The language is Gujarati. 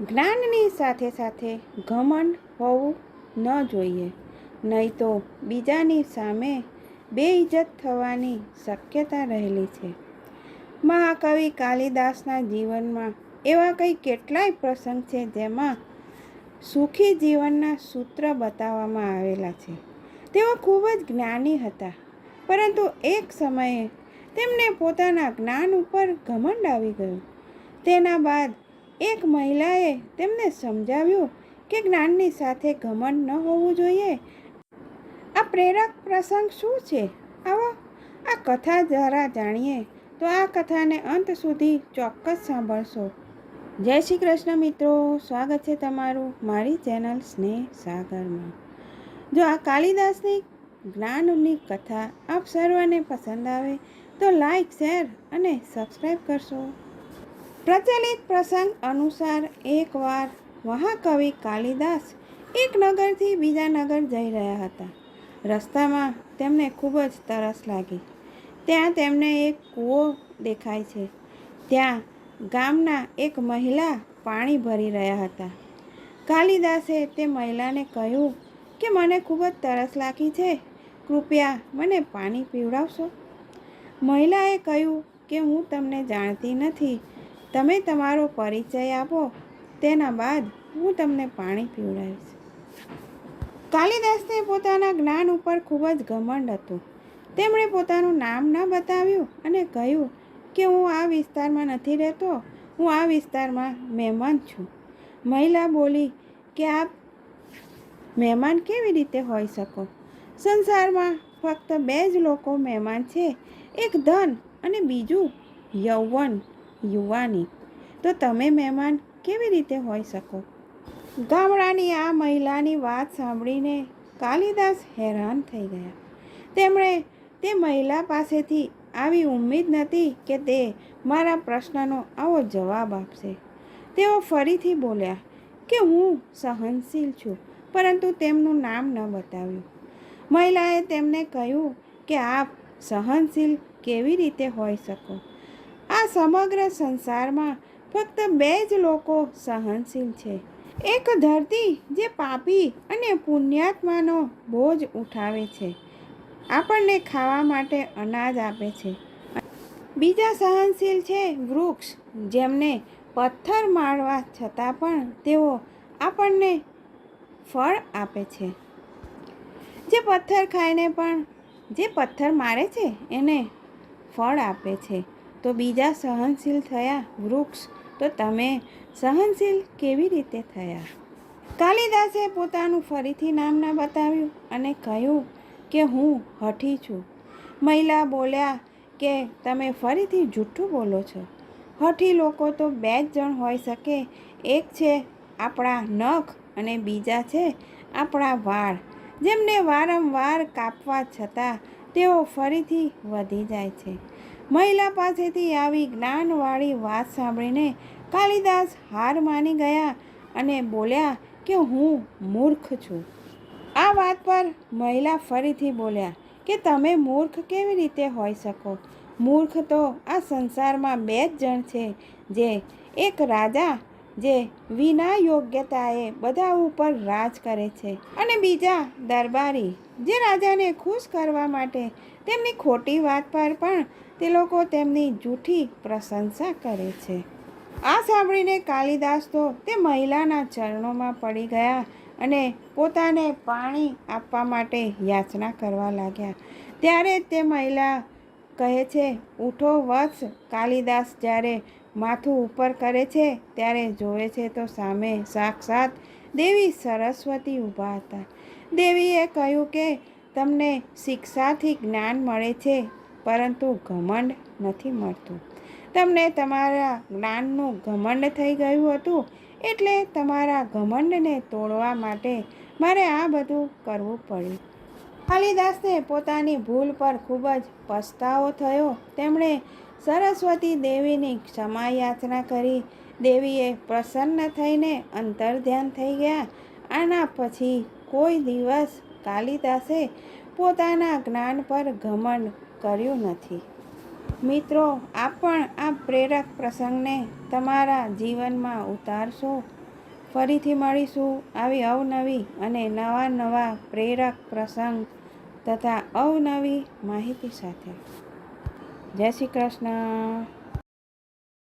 જ્ઞાનની સાથે સાથે ઘમંડ હોવું ન જોઈએ. નહીં તો બીજાની સામે બેઇજ્જત થવાની શક્યતા રહેલી છે. મહાકવિ કાલિદાસના જીવનમાં એવા કંઈ કેટલાય પ્રસંગ છે જેમાં સુખી જીવનના સૂત્ર બતાવવામાં આવેલા છે. તેઓ ખૂબ જ જ્ઞાની હતા, પરંતુ એક સમયે તેમને પોતાના જ્ઞાન ઉપર ઘમંડ આવી ગયું. તેના બાદ એક મહિલાએ તેમને સમજાવ્યું કે જ્ઞાનની સાથે ઘમંડ ન હોવું જોઈએ. આ પ્રેરક પ્રસંગ શું છે? આવો, આ કથા દ્વારા જાણીએ તો આ કથાને અંત સુધી ચોક્કસ સાંભળશો. જય શ્રી કૃષ્ણ મિત્રો, સ્વાગત છે તમારું મારી ચેનલ સ્નેહ સાગરમાં. જો આ કાલિદાસની જ્ઞાનની કથા આપ સર્વને પસંદ આવે તો લાઈક, શેર અને સબસ્ક્રાઈબ કરશો. પ્રચલિત પ્રસંગ અનુસાર એકવાર મહાકવિ કાલિદાસ એક નગરથી બીજા નગર જઈ રહ્યા હતા. રસ્તામાં તેમને ખૂબ જ તરસ લાગી. ત્યાં તેમને એક કૂવો દેખાય છે. ત્યાં ગામના એક મહિલા પાણી ભરી રહ્યા હતા. કાલિદાસે તે મહિલાને કહ્યું કે, મને ખૂબ જ તરસ લાગી છે. કૃપયા મને પાણી પીવડાવશો. મહિલાએ કહ્યું કે, હું તમને જાણતી નથી. તમે તમારો પરિચય આપો. તેના બાદ હું તમને પાણી પીવડાવીશ. કાલિદાસને પોતાના જ્ઞાન ઉપર ખૂબ જ ઘમંડ હતું. તેમણે પોતાનું નામ ન બતાવ્યું અને કહ્યું કે હું આ વિસ્તારમાં નથી રહેતો, હું આ વિસ્તારમાં મહેમાન છું. મહિલા બોલી કે આપ મહેમાન કેવી રીતે હોઈ શકો? સંસારમાં ફક્ત બે જ લોકો મહેમાન છે, એક ધન અને બીજું યૌવન. યુવાની. તો તમે મહેમાન કેવી રીતે હોઈ શકો? ગામડાની આ મહિલાની વાત સાંભળીને કાલિદાસ હેરાન થઈ ગયા. તેમણે તે મહિલા પાસેથી આવી ઉમ્મીદ નથી કે તે મારા પ્રશ્નનો આવો જવાબ આપશે. તેઓ ફરીથી બોલ્યા કે હું સહનશીલ છું, પરંતુ તેમનું નામ ન બતાવ્યું. મહિલાએ તેમને કહ્યું કે આપ સહનશીલ કેવી રીતે હોઈ શકો? સમગ્ર સંસારમાં ફક્ત બે જ લોકો સહનશીલ છે. એક ધરતી જે પાપી અને પુણ્યાત્માનો બોજ ઉઠાવે છે. આપણને ખાવા માટે અનાજ આપે છે. બીજા સહનશીલ છે વૃક્ષ, જેમને પથ્થર મારવા છતાં પણ તેઓ આપણને ફળ આપે છે. જે પથ્થર ખાઈને પણ, જે પથ્થર મારે છે, એને ફળ આપે છે. તો બીજા સહનશીલ થયા વૃક્ષ, તો તમે સહનશીલ કેવી રીતે થયા? કાલિદાસે પોતાનું ફરીથી નામ ના બતાવ્યું અને કહ્યું કે હું હઠી છું. મહિલા બોલ્યા કે તમે ફરીથી જૂઠું બોલો છો. હઠી લોકો તો બે જ જણ હોઈ શકે, એક છે આપણા નખ અને બીજા છે આપણા વાળ. જેમને વારંવાર કાપવા છતાં તેઓ ફરીથી વધી જાય છે. મહિલા પાસેથી આવી જ્ઞાનવાળી વાત સાંભળીને કાલિદાસ હાર માની ગયા અને બોલ્યા કે હું મૂર્ખ છું. આ વાત પર મહિલા ફરીથી બોલ્યા કે તમે મૂર્ખ કેવી રીતે હોઈ શકો? મૂર્ખ તો આ સંસારમાં બે જ જણ છે જે એક રાજા જે વિના યોગ્યતાએ બધા ઉપર રાજ કરે છે. અને બીજા દરબારી, જે રાજાને ખુશ કરવા માટે તેમની ખોટી વાત પર પણ તે લોકો તેમની જૂઠી પ્રશંસા કરે છે. આ સાંભળીને કાલિદાસ તો તે મહિલાના ચરણોમાં પડી ગયા અને પોતાને પાણી આપવા માટે યાચના કરવા લાગ્યા. ત્યારે તે મહિલા કહે છે, ઉઠો વત્સ કાલિદાસ, જ્યારે માથું ઉપર કરે છે, ત્યારે જોવે છે તો સામે સાક્ષાત દેવી સરસ્વતી ઊભા હતા. દેવીએ કહ્યું કે, તમને શિક્ષાથી જ્ઞાન મળે છે, પરંતુ ઘમંડ નથી મળતું. તમને તમારા જ્ઞાનનું ઘમંડ થઈ ગયું હતું, એટલે તમારા ઘમંડને તોડવા માટે મારે આ બધું કરવું પડ્યું. કાલિદાસને પોતાની ભૂલ પર ખૂબ જ પસ્તાવો થયો. તેમણે સરસ્વતી દેવીની ક્ષમા યાચના કરી દેવીએ પ્રસન્ન થઈને અંતર ધ્યાન થઈ ગયા. આના પછી કોઈ દિવસ કાલિદાસે પોતાના જ્ઞાન પર ઘમંડ કર્યું નથી. મિત્રો, આપ પણ આ પ્રેરક પ્રસંગને તમારા જીવનમાં ઉતારશો. ફરીથી મળીશું આવી અવનવી અને નવા નવા પ્રેરક પ્રસંગ તથા અવનવી માહિતી સાથે. જય શ્રી કૃષ્ણ.